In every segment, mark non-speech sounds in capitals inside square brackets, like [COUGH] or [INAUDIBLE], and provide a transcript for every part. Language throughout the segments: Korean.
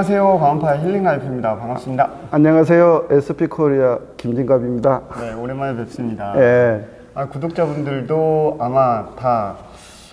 안녕하세요. 광원파의 힐링라이프입니다. 반갑습니다. 안녕하세요. SP 코리아 김진갑입니다. 네, 오랜만에 뵙습니다. 예. 아, 구독자분들도 아마 다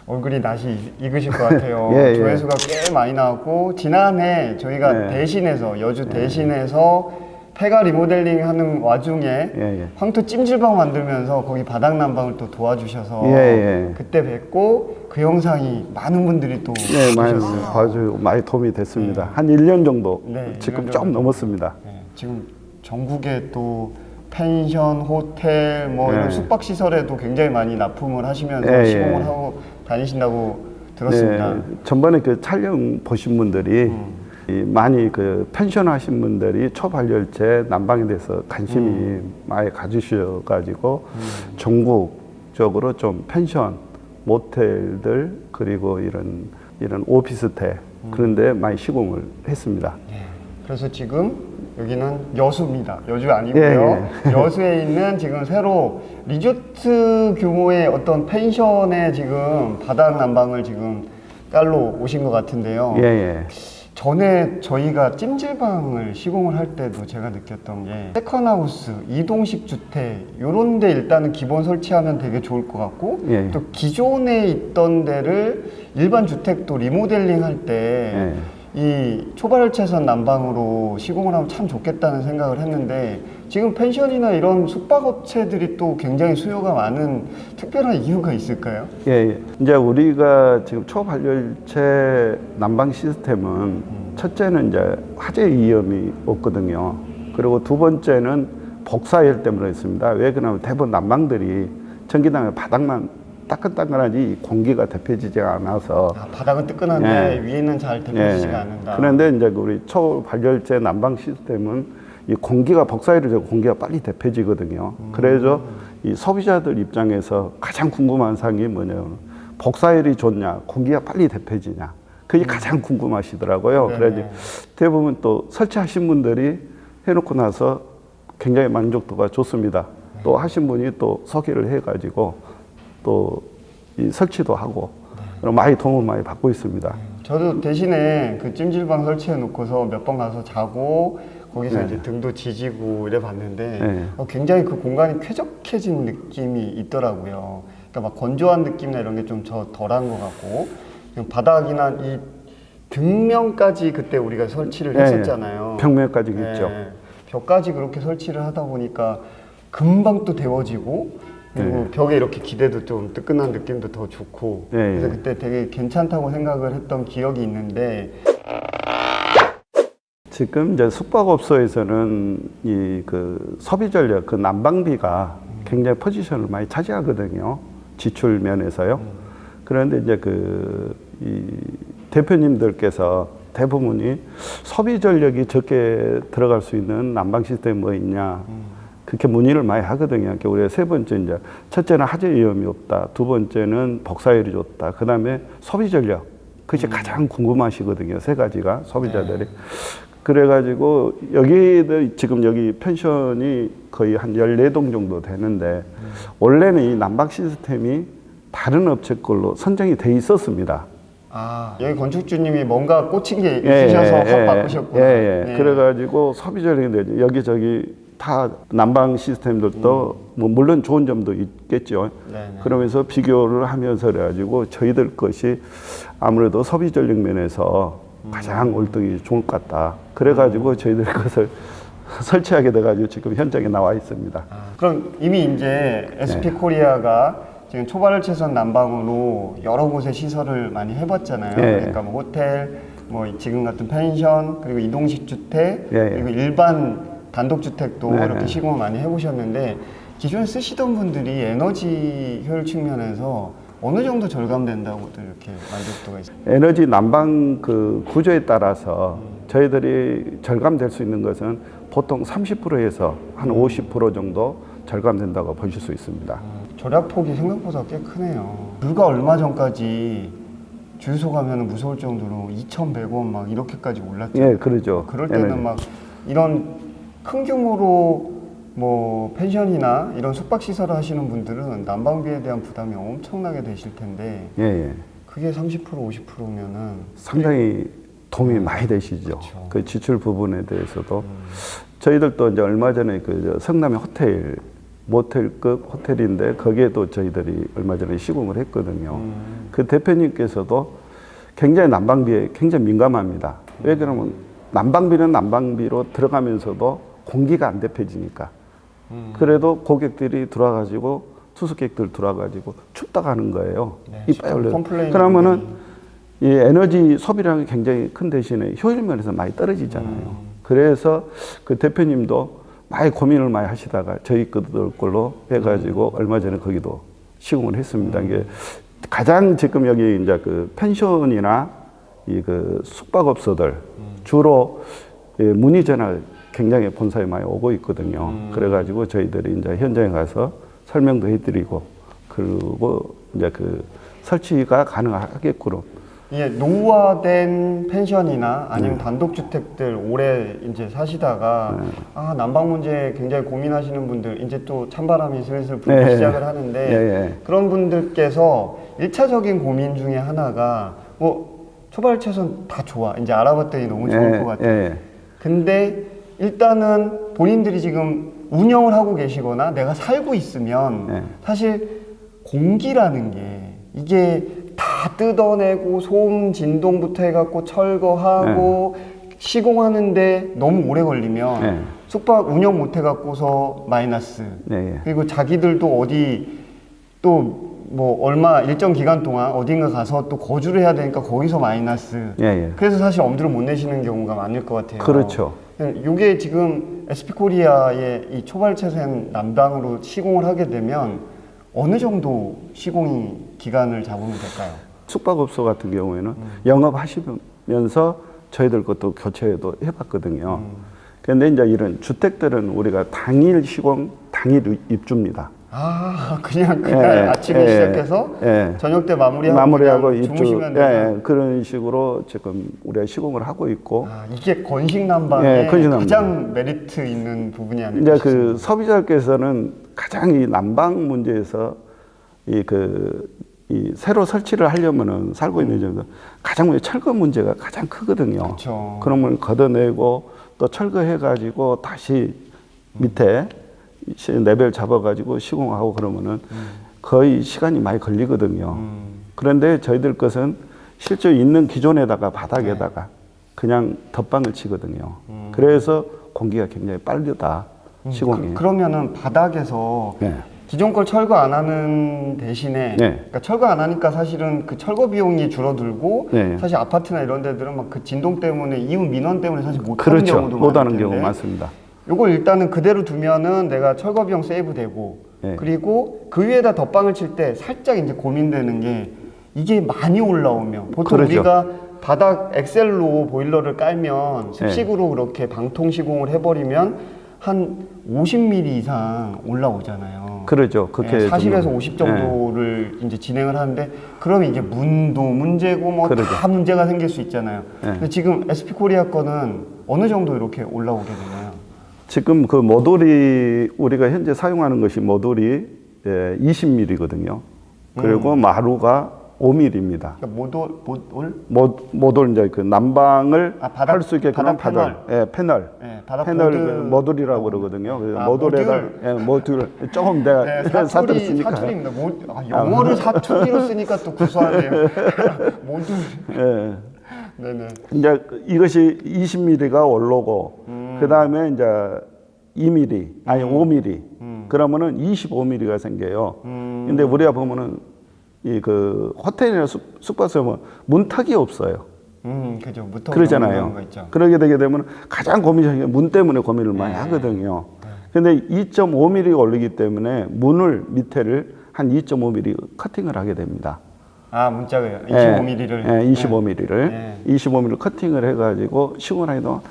얼굴이 낯이 익으실 것 같아요. [LAUGHS] 예, 예. 조회수가 꽤 많이 나왔고 지난해 저희가 네. 대신해서 여주 대신해서 폐가 리모델링 하는 와중에 예, 예. 황토 찜질방 만들면서 거기 바닥 난방을 또 도와주셔서 예, 예. 그때 뵙고 그 영상이 많은 분들이 또 네, 많이 보셨어요. 봐주 많이 도움이 됐습니다. 한 1년 정도 네, 지금 1년 좀 정도. 넘었습니다. 네, 지금 전국에 또 펜션, 호텔, 뭐 네. 이런 숙박 시설에도 굉장히 많이 납품을 하시면서 예, 예. 시공을 하고 다니신다고 들었습니다. 네, 전번에 그 촬영 보신 분들이 음. 이 많이 그 펜션 하신 분들이 초발열체 난방에 대해서 관심이 음. 많이 가지셔가지고 전국적으로 좀 펜션, 모텔들 그리고 이런 이런 오피스텔 음. 그런데 많이 시공을 했습니다. 네. 그래서 지금 여기는 여수입니다. 여주 아니고요. 예, [LAUGHS] 여수에 있는 지금 새로 리조트 규모의 어떤 펜션에 지금 바닥 난방을 지금 깔로 오신 것 같은데요. 예, 예. 전에 저희가 찜질방을 시공을 할 때도 제가 느꼈던 게 세컨하우스, 이동식 주택 이런 데 일단은 기본 설치하면 되게 좋을 것 같고 예. 또 기존에 있던 데를 일반 주택도 리모델링 할때이 예. 초발열차선 난방으로 시공을 하면 참 좋겠다는 생각을 했는데 지금 펜션이나 이런 숙박업체들이 또 굉장히 수요가 많은 특별한 이유가 있을까요? 예, 예. 이제 우리가 지금 초발열체 난방 시스템은 첫째는 이제 화재 위험이 없거든요. 그리고 두 번째는 복사열 때문에 있습니다. 왜 그러냐면 대부분 난방들이 전기장의 바닥만 따끈따끈하지 이 공기가 대표지지 않아서 아, 바닥은 뜨끈한데 예. 위에는 잘 데펴지지가 않는다. 그런데 이제 그 우리 초발열체 난방 시스템은 이 공기가 복사열이 되고 공기가 빨리 대표지거든요. 음. 그래서 이 소비자들 입장에서 가장 궁금한 사항이 뭐냐면 복사열이 좋냐, 공기가 빨리 대표지냐. 그게 가장 궁금하시더라고요. 음. 그래서 대부분 또 설치하신 분들이 해놓고 나서 굉장히 만족도가 좋습니다. 네. 또 하신 분이 또 소개를 해가지고 또 이 설치도 하고 네. 많이 도움을 많이 받고 있습니다. 저도 대신에 그 찜질방 설치해 놓고서 몇 번 가서 자고 거기서 네. 이제 등도 지지고 이래 봤는데 네. 어, 굉장히 그 공간이 쾌적해진 느낌이 있더라고요. 그러니까 막 건조한 느낌이나 이런 게 좀 저 덜한 것 같고 바닥이나 이 등면까지 그때 우리가 설치를 네, 했었잖아요. 벽면까지 네. 있죠. 벽까지 그렇게 설치를 하다 보니까 금방 또 데워지고 그리고 네. 벽에 이렇게 기대도 좀 뜨끈한 느낌도 더 좋고 네, 그래서 네. 그때 되게 괜찮다고 생각을 했던 기억이 있는데 지금 이제 숙박업소에서는 이 그 소비 전력, 그 난방비가 굉장히 포지션을 많이 차지하거든요. 지출 면에서요. 그런데 이제 그 이 대표님들께서 대부분이 소비 전력이 적게 들어갈 수 있는 난방 시스템 뭐 있냐. 그렇게 문의를 많이 하거든요. 그러니까 우리가 세 번째 이제 첫째는 화재 위험이 없다. 두 번째는 복사율이 좋다. 그 다음에 소비 전력. 그것이 가장 궁금하시거든요. 세 가지가 소비자들이. 그래가지고 여기들 지금 여기 펜션이 거의 한 14동 정도 되는데 원래는 이 난방 시스템이 다른 업체 걸로 선정이 돼 있었습니다. 아 여기 건축주님이 뭔가 꽂힌 게 예, 있으셔서 예, 확 예, 바꾸셨구나. 예, 예. 네. 그래가지고 소비자들이 여기저기 다 난방 시스템들도 뭐 물론 좋은 점도 있겠죠. 음. 네, 네. 그러면서 비교를 하면서 그래가지고 저희들 것이 아무래도 소비 전력 면에서 음. 가장 월등히 좋을 것 같다. 그래가지고 저희들 것을 [LAUGHS] 설치하게 돼가지고 지금 현장에 나와 있습니다. 아, 그럼 이미 이제 SP 코리아가 지금 초발열체선 난방으로 여러 곳에 시설을 많이 해봤잖아요. 예. 그러니까 뭐 호텔, 뭐 지금 같은 펜션, 그리고 이동식 주택, 예, 예. 그리고 일반 단독 주택도 네, 이렇게 네. 시공을 많이 해보셨는데 기존에 쓰시던 분들이 에너지 효율 측면에서 어느 정도 절감된다고도 이렇게 만족도가 있어요. 에너지 난방 그 구조에 따라서 저희들이 절감될 수 있는 것은 보통 30%에서 한 50% 정도 절감된다고 보실 수 있습니다. 절약폭이 생각보다 꽤 크네요. 불과 얼마 전까지 주유소 가면 무서울 정도로 2,100원 막 이렇게까지 올랐죠. 예, 그러죠. 그럴 때는 에너지. 막 이런 큰 규모로 뭐 펜션이나 이런 숙박 시설을 하시는 분들은 난방비에 대한 부담이 엄청나게 되실 텐데 예, 예. 그게 30% 50%면은 상당히 도움이 많이 되시죠. 그쵸. 그 지출 부분에 대해서도 저희들도 이제 얼마 전에 그저 성남의 호텔 모텔급 호텔인데 거기에도 저희들이 얼마 전에 시공을 했거든요. 그 대표님께서도 굉장히 난방비에 굉장히 민감합니다. 왜 그러면 난방비는 난방비로 들어가면서도 공기가 안 대표지니까. 그래도 고객들이 들어와가지고 투숙객들 들어와가지고 춥다 가는 거예요. 네, 이빨 올려. 컴플레인이 그러면은 이 에너지 소비량이 굉장히 큰 대신에 효율 면에서 많이 떨어지잖아요. 음. 그래서 그 대표님도 많이 고민을 많이 하시다가 저희 것들 걸로 해가지고 음. 얼마 전에 거기도 시공을 했습니다. 이게 가장 지금 여기 이제 그 펜션이나 이 그 숙박업소들 주로 예, 문의 전화 굉장히 본사에 많이 오고 있거든요. 그래가지고 저희들이 이제 현장에 가서 설명도 해드리고 그리고 이제 그 설치가 가능하게끔 이게 노후화된 펜션이나 아니면 단독주택들 오래 이제 사시다가 아 난방 문제 굉장히 고민하시는 분들 이제 또 찬바람이 슬슬 불기 네. 시작을 하는데 예, 예. 그런 분들께서 일차적인 고민 중에 하나가 뭐 초발채선 다 좋아 이제 알아봤더니 너무 좋을 예, 것 같아요. 예, 예. 근데 일단은 본인들이 지금 운영을 하고 계시거나 내가 살고 있으면 네. 사실 공기라는 게 이게 다 뜯어내고 소음 진동부터 해갖고 철거하고 시공하는데 너무 오래 걸리면 네. 숙박 운영 못 해갖고서 마이너스 네, 예. 그리고 자기들도 어디 또뭐 얼마 일정 기간 동안 어딘가 가서 또 거주를 해야 되니까 거기서 마이너스 예, 예. 그래서 사실 엄두를 못 내시는 경우가 많을 것 같아요. 그렇죠. 이게 지금 SP 코리아의 이 초발채생 난방으로 시공을 하게 되면 어느 정도 시공이 기간을 잡으면 될까요? 숙박업소 같은 경우에는 영업하시면서 저희들 것도 교체도 해봤거든요. 그런데 이제 이런 주택들은 우리가 당일 시공, 당일 입주입니다. 아 [LAUGHS] 그냥 그날 예, 아침에 예, 시작해서 예. 저녁 때 마무리하고, 마무리하고 주무시면 예, 되나? 예, 그런 식으로 지금 우리가 시공을 하고 있고, 아, 이게 건식 난방의 예, 건식 난방. 가장 메리트 있는 부분이 아닐까 이제 싶습니다. 그 소비자께서는 가장 이 난방 문제에서 이 그 이 새로 설치를 하려면은 살고 있는 점에서 가장 먼저 철거 문제가 가장 크거든요. 그렇죠. 그런 걸 걷어내고 또 철거해 가지고 다시 밑에 시- 레벨 잡아 가지고 시공하고 그러면은 거의 시간이 많이 걸리거든요. 음. 그런데 저희들 것은 실제 있는 기존에다가 바닥에다가 그냥 덧방을 치거든요. 그래서 공기가 굉장히 빠르다 시공이. 그, 러면은 바닥에서 네. 기존 걸 철거 안 하는 대신에 네. 그러니까 철거 안 하니까 사실은 그 철거 비용이 줄어들고 네. 사실 아파트나 이런 데들은 막 그 진동 때문에 이웃 민원 때문에 사실 못 하는 그렇죠. 경우도 못 하는 많을 경우 많습니다. 요걸 일단은 그대로 두면은 내가 철거 비용 세이브 되고 네. 그리고 그 위에다 덧방을 칠 때 살짝 이제 고민되는 게 이게 많이 올라오면 보통 그러죠. 우리가 바닥 엑셀로 보일러를 깔면 습식으로 그렇게 방통 시공을 해버리면 한 50mm 이상 올라오잖아요. 그러죠. 그렇게 네, 40에서 좀- 50 정도를 이제 진행을 하는데 그러면 이게 문도 문제고 뭐 다. 문제가 생길 수 있잖아요. 네. 근데 지금 SP 코리아 거는 어느 정도 이렇게 올라오게 되나요? 지금 그 모듈이 우리가 현재 사용하는 것이 모듈이 예, 20mm거든요. 그리고 음. 마루가 5mm입니다. 그러니까 모돌 모돌 모, 모듈 이제 그 난방을 아, 바닥- 할수 있게끔 바닥 패널, 예, 패널, 네, 바닥 패널 보드- 그 모듈이라고 그러거든요. 그래서 아, 모듈에다 모듈. 예, 모듈 조금 내가 네, 사투리 쓰니까 사투리입니다. 모, 아, 영어를 사투리로 쓰니까 또 구수하네요. [LAUGHS] 모두 예. 네네. 이제 이것이 20mm가 올라오고 음. 그 다음에 이제 2mm 아니 5mm 그러면은 25mm가 생겨요. 음. 근데 우리가 보면은 이 그 호텔이나 숙, 숙박소 보면 문턱이 없어요. 음 그죠. 무턱 그러잖아요. 그러게 되게 되면 가장 고민이 문 때문에 고민을 많이 네. 하거든요. 근데 2.5mm가 올리기 때문에 문을 밑에를 한 2.5mm 커팅을 하게 됩니다. 아 문자가요. 25mm를. 예, 25mm를 네. 25mm 커팅을 해 가지고 시공하기도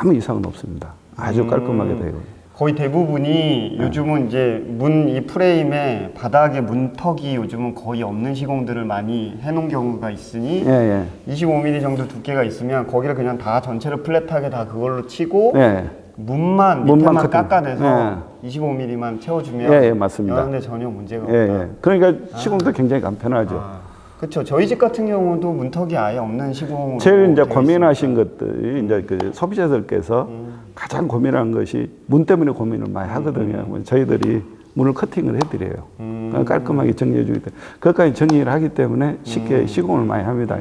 아무 이상은 없습니다. 아주 음. 깔끔하게 되고. 거의 대부분이 네. 요즘은 이제 문 이 프레임에 바닥에 문턱이 요즘은 거의 없는 시공들을 많이 해놓은 경우가 있으니 예, 예. 25mm 정도 두께가 있으면 거기를 그냥 다 전체를 플랫하게 다 그걸로 치고 예. 문만 문만 밑에만 커팅. 깎아내서 25mm만 채워주면 예, 예, 맞습니다. 여는데 전혀 문제가 예, 없다. 예. 그러니까 시공도 굉장히 간편하죠. 아, 그렇죠. 저희 집 같은 경우도 문턱이 아예 없는 시공으로 제일 이제 되어 고민하신. 것들이 이제 그 소비자들께서 음. 가장 고민한 것이 문 때문에 고민을 많이 하거든요. 뭐 저희들이 문을 커팅을 해드려요. 음. 그러니까 깔끔하게 정리해주기 때문에 그것까지 정리를 하기 때문에 쉽게 음. 시공을 많이 합니다.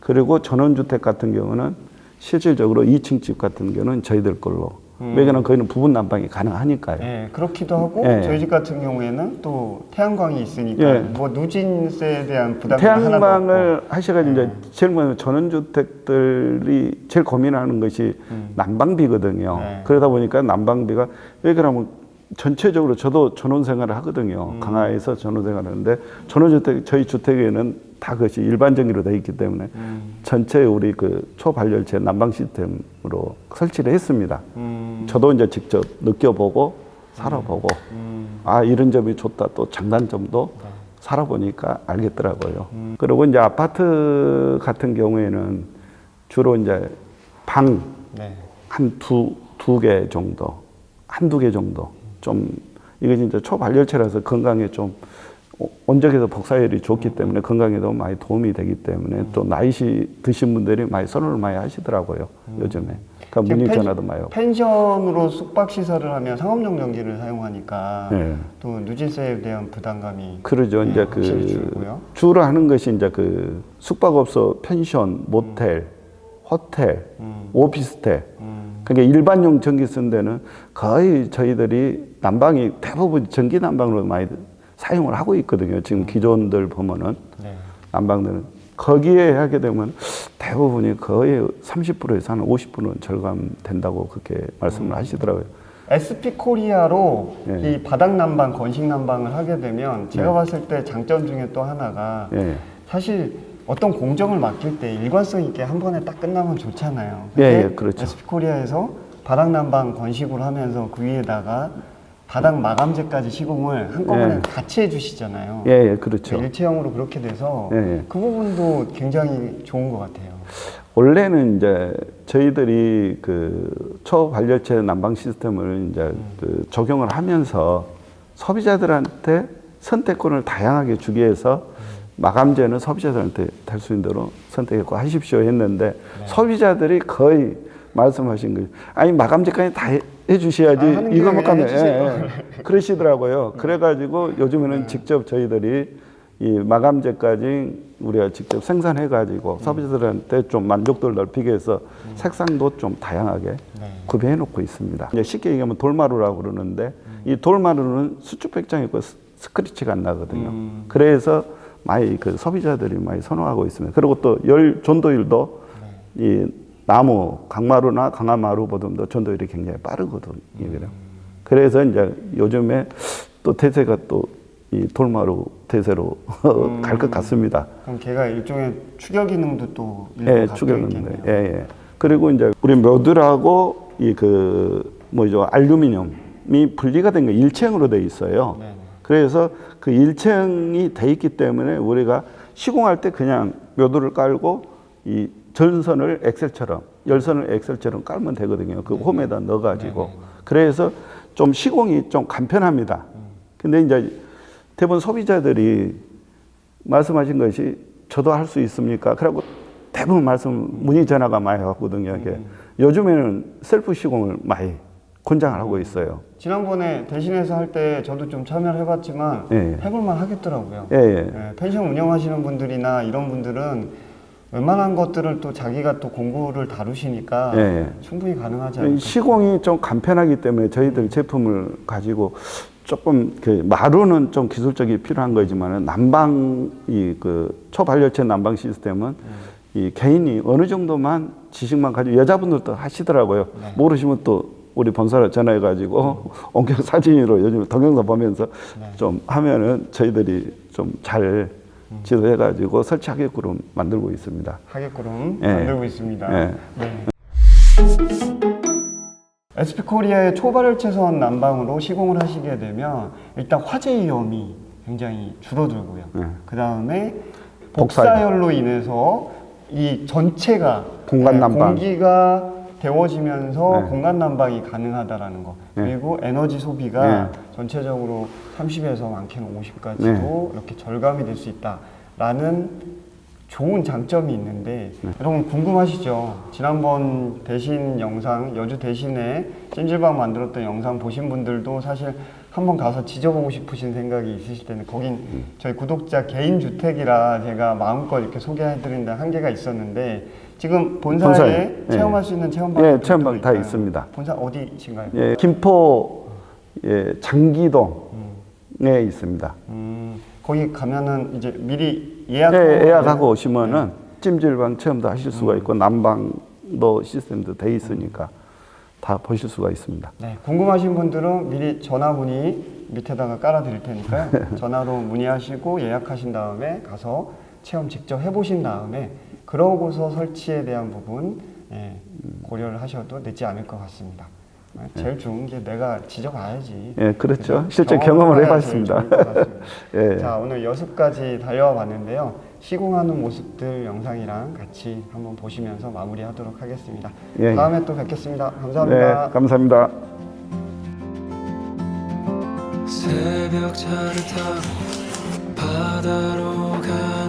그리고 전원주택 같은 경우는 실질적으로 2층 집 같은 경우는 저희들 걸로 음. 왜냐하면 거기는 부분 난방이 가능하니까요. 예, 그렇기도 하고 예. 저희 집 같은 경우에는 또 태양광이 있으니까 예. 뭐 누진세에 대한 부담이 없고. 태양광을 하셔가지고 네. 이제 제일 먼저 전원주택들이 제일 고민하는 것이 음. 난방비거든요. 네. 그러다 보니까 난방비가 왜 그러면 전체적으로 저도 전원 생활을 하거든요. 음. 강화에서 전원 생활을 하는데 전원주택 저희 주택에는 다 그것이 일반 전기로 되어 있기 때문에 음. 전체 우리 그 초발열체 난방 시스템으로 설치를 했습니다. 음. 저도 이제 직접 느껴보고 살아보고 음. 아 이런 점이 좋다 또 장단점도 네. 살아보니까 알겠더라고요. 음. 그리고 이제 아파트 같은 경우에는 주로 이제 방 네. 한두두 개 정도, 한두 개 정도 좀 이게 진짜 초발열체라서 건강에 좀 어, 온적에서 복사열이 좋기 때문에 건강에도 많이 도움이 되기 때문에 또 나이 시 드신 분들이 많이 선호를 많이 하시더라고요 요즘에. 그러니까 문의 펜- 전화도 많이 오고. 펜션으로 숙박 시설을 하면 상업용 전기를 사용하니까 네. 또 누진세에 대한 부담감이 그러죠. 네, 이제 그 줄고요. 주로 하는 것이 이제 그 숙박업소, 펜션, 모텔, 호텔, 음. 오피스텔. 음. 그러니까 일반용 전기 쓴 데는 거의 저희들이 난방이 대부분 전기 난방으로 많이 사용을 하고 있거든요. 지금 기존들 보면은 네. 난방들은 거기에 하게 되면 대부분이 거의 30%에서 한 50%는 절감된다고 그렇게 말씀을 하시더라고요. SP 코리아로 네. 이 바닥 난방, 건식 난방을 하게 되면 제가 네. 봤을 때 장점 중에 또 하나가 예. 사실 어떤 공정을 맡길 때 일관성 있게 한 번에 딱 끝나면 좋잖아요. 예, 예, 그렇죠. SP 코리아에서 바닥 난방 건식으로 하면서 그 위에다가 바닥 마감재까지 시공을 한꺼번에 예. 같이 해주시잖아요. 예, 예, 그렇죠. 일체형으로 그렇게 돼서 예, 예. 그 부분도 굉장히 좋은 것 같아요. 원래는 이제 저희들이 그 초발열체 난방 시스템을 이제 그 적용을 하면서 소비자들한테 선택권을 다양하게 주기 위해서 마감재는 소비자들한테 될수 있는 대로 선택했고 하십시오 했는데 소비자들이 거의 말씀하신 거 아니 마감재까지 다 해, 해주셔야지 아, 이거만 김에 가면. 예, 예. [LAUGHS] 그러시더라고요. 그래가지고 요즘에는 직접 저희들이 이 마감재까지 우리가 직접 생산해가지고 소비자들한테 좀 만족도를 넓히기 위해서 색상도 좀 다양하게 네. 구비해 놓고 있습니다. 이제 쉽게 얘기하면 돌마루라고 그러는데 이 돌마루는 수축 백장이 있고 스- 스크래치가 안 나거든요. 음. 그래서 많이 그 소비자들이 많이 선호하고 있습니다. 그리고 또 열 전도율도 이 나무 강마루나 강화마루보다도 전도율이 굉장히 빠르거든요. 그래요. 그래서 이제 요즘에 또 대세가 또 이 돌마루 대세로 [LAUGHS] 갈것 같습니다. 그럼 걔가 일종의 추격 기능도 또 예, 추격했는데. 있겠네요. 예, 예. 그리고 이제 우리 묘들하고 이 그 뭐죠 알루미늄이 분리가 된 거 일체형으로 돼 있어요. 네네. 그래서 그 일체형이 돼 있기 때문에 우리가 시공할 때 그냥 묘도를 깔고 이 전선을 엑셀처럼 열선을 엑셀처럼 깔면 되거든요. 그 홈에다 넣어가지고 그래서 좀 시공이 좀 간편합니다. 근데 이제 대부분 소비자들이 말씀하신 것이 저도 할 수 있습니까? 그리고 대부분 말씀 문의 전화가 많이 왔거든요. 이게 요즘에는 셀프 시공을 많이 권장을 하고 있어요. 지난번에 대신해서 할 때 저도 좀 참여를 해봤지만 예, 예. 해볼만 하겠더라고요. 예, 예. 예, 펜션 운영하시는 분들이나 이런 분들은 웬만한 것들을 또 자기가 또 공구를 다루시니까 예, 예. 충분히 가능하지 이 않을까. 시공이 좀 간편하기 때문에 저희들 제품을 가지고 조금 그 마루는 좀 기술적이 필요한 거지만은 난방 이 그 초발열체 난방 시스템은 이 개인이 어느 정도만 지식만 가지고 여자분들도 하시더라고요. 모르시면 또 우리 본사로 전화해 가지고 원격 [LAUGHS] 사진으로 요즘 동영상 보면서 좀 하면은 저희들이 좀 잘 지도해 가지고 설치하게끔 만들고 있습니다. 하게끔 예. 만들고 있습니다. 예. 네. SP 코리아의 초발열체선 난방으로 시공을 하시게 되면 일단 화재 위험이 굉장히 줄어들고요. 예. 그 다음에 복사열. 복사열로 인해서 이 전체가 공간 예, 난방. 공기가 데워지면서 네. 공간 난방이 가능하다라는 거 네. 그리고 에너지 소비가 네. 전체적으로 30에서 많게는 50까지도 네. 이렇게 절감이 될 수 있다라는 좋은 장점이 있는데 네. 여러분 궁금하시죠? 지난번 대신 영상 여주 대신에 찜질방 만들었던 영상 보신 분들도 사실 한번 가서 지져보고 싶으신 생각이 있으실 때는 거긴 음. 저희 구독자 개인 주택이라 제가 마음껏 이렇게 소개해드리는 데 한계가 있었는데 지금 본사에 본사에, 예. 체험할 수 있는 체험방 예, 체험방 다 있습니다. 본사 어디신가요? 예, 김포 예, 장기동에 있습니다. 음, 거기 가면은 이제 미리 예약 예, 예약하고 오시면은 찜질방 체험도 하실 수가 음. 있고 난방도 시스템도 돼 있으니까 다 보실 수가 있습니다. 네, 궁금하신 분들은 미리 전화 문의 밑에다가 깔아 드릴 테니까요. [LAUGHS] 전화로 문의하시고 예약하신 다음에 가서 체험 직접 해보신 다음에 그러고서 설치에 대한 부분 예, 고려를 하셔도 늦지 않을 것 같습니다. 예, 제일 좋은 게 내가 지져봐야지. 예, 그렇죠. 실제 경험을 해봤습니다. [LAUGHS] 예. 자, 오늘 여수까지 달려와 봤는데요. 시공하는 모습들 영상이랑 같이 한번 보시면서 마무리하도록 하겠습니다. 예, 예. 다음에 또 뵙겠습니다. 감사합니다. 네, 감사합니다. 새벽 차를 타고 바다로 가